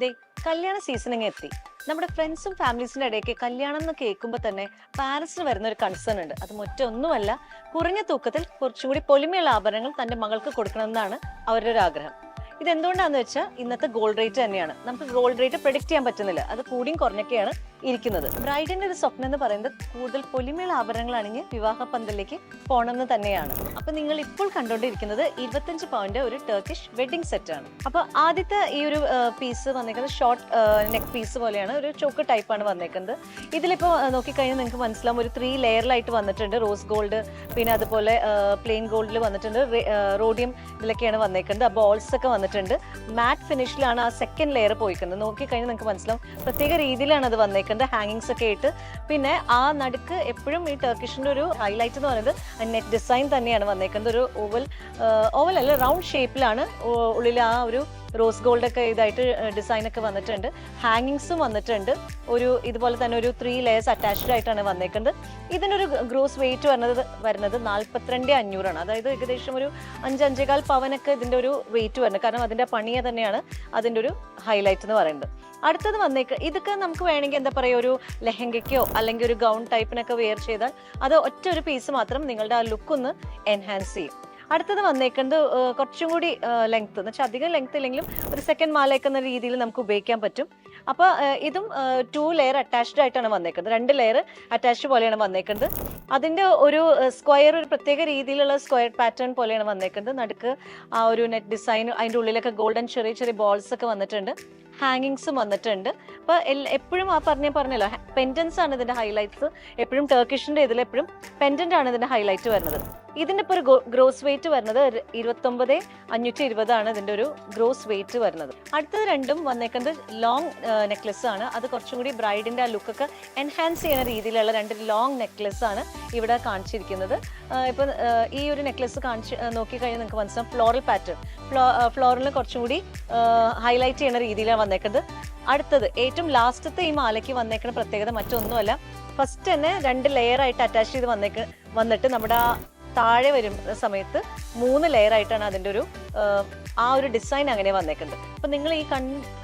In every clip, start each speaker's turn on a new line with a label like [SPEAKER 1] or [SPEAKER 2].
[SPEAKER 1] ദേ കല്യാണ ഇങ്ങനെ എത്തി. നമ്മുടെ ഫ്രണ്ട്സും ഫാമിലീസിന്റെ ഇടയ്ക്ക് കല്യാണം എന്ന് കേൾക്കുമ്പോൾ തന്നെ പാരന്റ്സിന് വരുന്ന ഒരു കൺസേൺ ഉണ്ട്. അത് മറ്റൊന്നുമല്ല കുറഞ്ഞ തൂക്കത്തിൽ കുറച്ചുകൂടി പൊലിമയുള്ള ആഭരണങ്ങൾ തന്റെ മകൾക്ക് കൊടുക്കണമെന്നാണ് അവരുടെ ഒരു ആഗ്രഹം. ഇത് എന്തുകൊണ്ടാന്ന് വെച്ചാൽ ഇന്നത്തെ ഗോൾഡ് റേറ്റ് തന്നെയാണ്. നമുക്ക് ഗോൾഡ് റേറ്റ് പ്രൊഡിക്റ്റ് ചെയ്യാൻ പറ്റുന്നില്ല. അത് കൂടിയും കുറഞ്ഞൊക്കെയാണ് ഇരിക്കുന്നത്. ബ്രൈഡിന്റെ ഒരു സ്വപ്നം എന്ന് പറയുന്നത് കൂടുതൽ പൊലിമയുള്ള ആഭരണങ്ങൾ അണിഞ്ഞ് വിവാഹ പന്തലിലേക്ക് പോകണമെന്ന് തന്നെയാണ്. അപ്പൊ നിങ്ങൾ ഇപ്പോൾ കണ്ടുകൊണ്ടിരിക്കുന്നത് ഇരുപത്തഞ്ച് പൗണ്ട് ഒരു ടർക്കിഷ് വെഡിങ് സെറ്റ് ആണ്. അപ്പൊ ആദ്യത്തെ ഈ ഒരു പീസ് വന്നേക്കുന്നത് ഷോർട്ട് നെക്ക് പീസ് പോലെയാണ്. ഒരു ചോക്ക് ടൈപ്പാണ് വന്നേക്കുന്നത്. ഇതിലിപ്പോൾ നോക്കിക്കഴിഞ്ഞാൽ നിങ്ങൾക്ക് മനസ്സിലാവും ഒരു ത്രീ ലെയറിലായിട്ട് വന്നിട്ടുണ്ട്. റോസ് ഗോൾഡ് പിന്നെ അതുപോലെ പ്ലെയിൻ ഗോൾഡിൽ വന്നിട്ടുണ്ട്. റോഡിയം ഇതിലൊക്കെയാണ് വന്നേക്കുന്നത്. ബോൾസ് ഒക്കെ മാറ്റ് ഫിനിഷിലാണ് ആ സെക്കൻഡ് ലെയർ പോയിക്കുന്നത്. നോക്കിക്കഴിഞ്ഞാൽ നിങ്ങൾക്ക് മനസ്സിലാവും. പ്രത്യേക രീതിയിലാണ് അത് വന്നേക്കുന്നത്. ഹാങ്ങിങ്സ് ഒക്കെ ആയിട്ട് പിന്നെ ആ നടുക്ക് എപ്പോഴും ഈ ടെർക്കിഷിന്റെ ഒരു ഹൈലൈറ്റ് എന്ന് പറയുന്നത് നെറ്റ് ഡിസൈൻ തന്നെയാണ് വന്നേക്കുന്നത്. ഒരു ഓവൽ ഓവൽ അല്ല റൗണ്ട് ഷേപ്പിലാണ് ഉള്ളിൽ ആ ഒരു റോസ് ഗോൾഡ് ഒക്കെ ഇതായിട്ട് ഡിസൈൻ ഒക്കെ വന്നിട്ടുണ്ട്. ഹാങ്ങിങ്സും വന്നിട്ടുണ്ട്. ഒരു ഇതുപോലെ തന്നെ ഒരു ത്രീ ലെയേഴ്സ് അറ്റാച്ച്ഡ് ആയിട്ടാണ് വന്നേക്കുന്നത്. ഇതിനൊരു ഗ്രോസ് വെയിറ്റ് വരുന്നത് വരുന്നത് നാൽപ്പത്തിരണ്ട് അഞ്ഞൂറാണ്. അതായത് ഏകദേശം ഒരു അഞ്ച് അഞ്ചേകാൽ പവനൊക്കെ ഇതിന്റെ ഒരു വെയിറ്റ് വരുന്നത് കാരണം അതിന്റെ പണിയെ തന്നെയാണ് അതിന്റെ ഒരു ഹൈലൈറ്റ് എന്ന് പറയുന്നത്. അടുത്തത് വന്നേക്ക് ഇതൊക്കെ നമുക്ക് വേണമെങ്കിൽ എന്താ പറയുക ഒരു ലെഹങ്കയ്ക്കോ അല്ലെങ്കിൽ ഒരു ഗൗൺ ടൈപ്പിനൊക്കെ വെയർ ചെയ്താൽ അത് ഒറ്റ ഒരു പീസ് മാത്രം നിങ്ങളുടെ ആ ലുക്ക് ഒന്ന് എൻഹാൻസ് ചെയ്യും. അടുത്തത് വന്നേക്കുന്നത് കുറച്ചും കൂടി ലെങ്ത് എന്ന് വെച്ചാൽ അധികം ലെങ്ത് ഇല്ലെങ്കിലും ഒരു സെക്കൻഡ് മാലയ്ക്കുന്ന രീതിയിൽ നമുക്ക് ഉപയോഗിക്കാൻ പറ്റും. അപ്പോൾ ഇതും ടു ലെയർ അറ്റാച്ച്ഡ് ആയിട്ടാണ് വന്നേക്കുന്നത്. രണ്ട് ലെയർ അറ്റാച്ച്ഡ് പോലെയാണ് വന്നേക്കുന്നത്. അതിന്റെ ഒരു സ്ക്വയർ ഒരു പ്രത്യേക രീതിയിലുള്ള സ്ക്വയർ പാറ്റേൺ പോലെയാണ് വന്നേക്കുന്നത്. നടുക്ക് ആ ഒരു നെറ്റ് ഡിസൈൻ അതിന്റെ ഉള്ളിലൊക്കെ ഗോൾഡൻ ചെറിയ ചെറിയ ബോൾസ് ഒക്കെ വന്നിട്ടുണ്ട്. ഹാങ്ങിങ്സും വന്നിട്ടുണ്ട്. അപ്പോൾ എപ്പോഴും ആ പറഞ്ഞ പറഞ്ഞല്ലോ പെൻഡൻസ് ആണ് ഇതിന്റെ ഹൈലൈറ്റ്സ് എപ്പോഴും ടർക്കിഷിന്റെ ഇതിൽ എപ്പോഴും പെൻഡന്റ് ആണ് ഇതിന്റെ ഹൈലൈറ്റ് വരുന്നത്. ഇതിന്റെ ഇപ്പോൾ ഒരു ഗ്രോസ് വെയിറ്റ് വരുന്നത് ഇരുപത്തൊമ്പത് അഞ്ഞൂറ്റി ഇരുപതാണ് ഇതിന്റെ ഒരു ഗ്രോസ് വെയിറ്റ് വരുന്നത്. അടുത്തത് രണ്ടും വന്നേക്കുന്നത് ലോങ് നെക്ലസ് ആണ്. അത് കുറച്ചും കൂടി ബ്രൈഡിന്റെ ആ ലുക്കൊക്കെ എൻഹാൻസ് ചെയ്യുന്ന രീതിയിലുള്ള രണ്ട് ലോങ് നെക്ലസ് ആണ് ഇവിടെ കാണിച്ചിരിക്കുന്നത്. ഇപ്പം ഈ ഒരു നെക്ലസ് കാണിച്ച് നോക്കിക്കഴിഞ്ഞാൽ നിങ്ങൾക്ക് മനസ്സിലാവും. ഫ്ലോറൽ പാറ്റേൺ ഫ്ലോ ഫ്ലോറലിന് കുറച്ചും കൂടി ഹൈലൈറ്റ് ചെയ്യുന്ന രീതിയിലാണ് വന്നേക്കുന്നത്. അടുത്തത് ഏറ്റവും ലാസ്റ്റത്തെ ഈ മാലയ്ക്ക് വന്നേക്കുന്ന പ്രത്യേകത മറ്റൊന്നുമല്ല. ഫസ്റ്റ് തന്നെ രണ്ട് ലെയർ ആയിട്ട് അറ്റാച്ച് ചെയ്ത് വന്നേക്ക് വന്നിട്ട് നമ്മുടെ ആ താഴെ വരുന്ന സമയത്ത് മൂന്ന് ലെയർ ആയിട്ടാണ് അതിന്റെ ഒരു ആ, ഒരു ഡിസൈൻ അങ്ങനെ വന്നേക്കുന്നത്. അപ്പം നിങ്ങൾ ഈ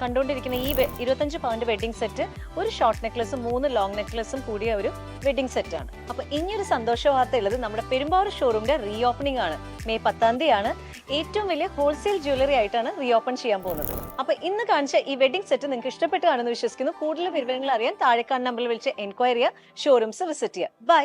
[SPEAKER 1] കണ്ടുകൊണ്ടിരിക്കുന്ന ഈ ഇരുപത്തഞ്ച് പവന്റെ വെഡിങ് സെറ്റ് ഒരു ഷോർട്ട് നെക്ലസും മൂന്ന് ലോങ് നെക്ലസും കൂടിയ ഒരു വെഡിങ് സെറ്റ് ആണ്. അപ്പൊ ഇനിയൊരു സന്തോഷ വാർത്ത ഉള്ളത് നമ്മുടെ പെരുമ്പാവൂർ ഷോറൂമിന്റെ റീ ഓപ്പണിംഗ് ആണ്. മെയ് പത്താം തീയതിയാണ്. ഏറ്റവും വലിയ ഹോൾസെയിൽ ജ്വല്ലറി ആയിട്ടാണ് റീ ഓപ്പൺ ചെയ്യാൻ പോകുന്നത്. അപ്പോൾ ഇന്ന് കാണിച്ച ഈ വെഡിങ് സെറ്റ് നിങ്ങൾക്ക് ഇഷ്ടപ്പെട്ടു കാണുമെന്ന് വിശ്വസിക്കുന്നു. കൂടുതൽ വിവരങ്ങൾ അറിയാൻ താഴെക്കാട് നമ്പറിൽ വിളിച്ച് എൻക്വയറി ചെയ്യുക ഷോറൂംസ് വിസിറ്റ് ചെയ്യുക. By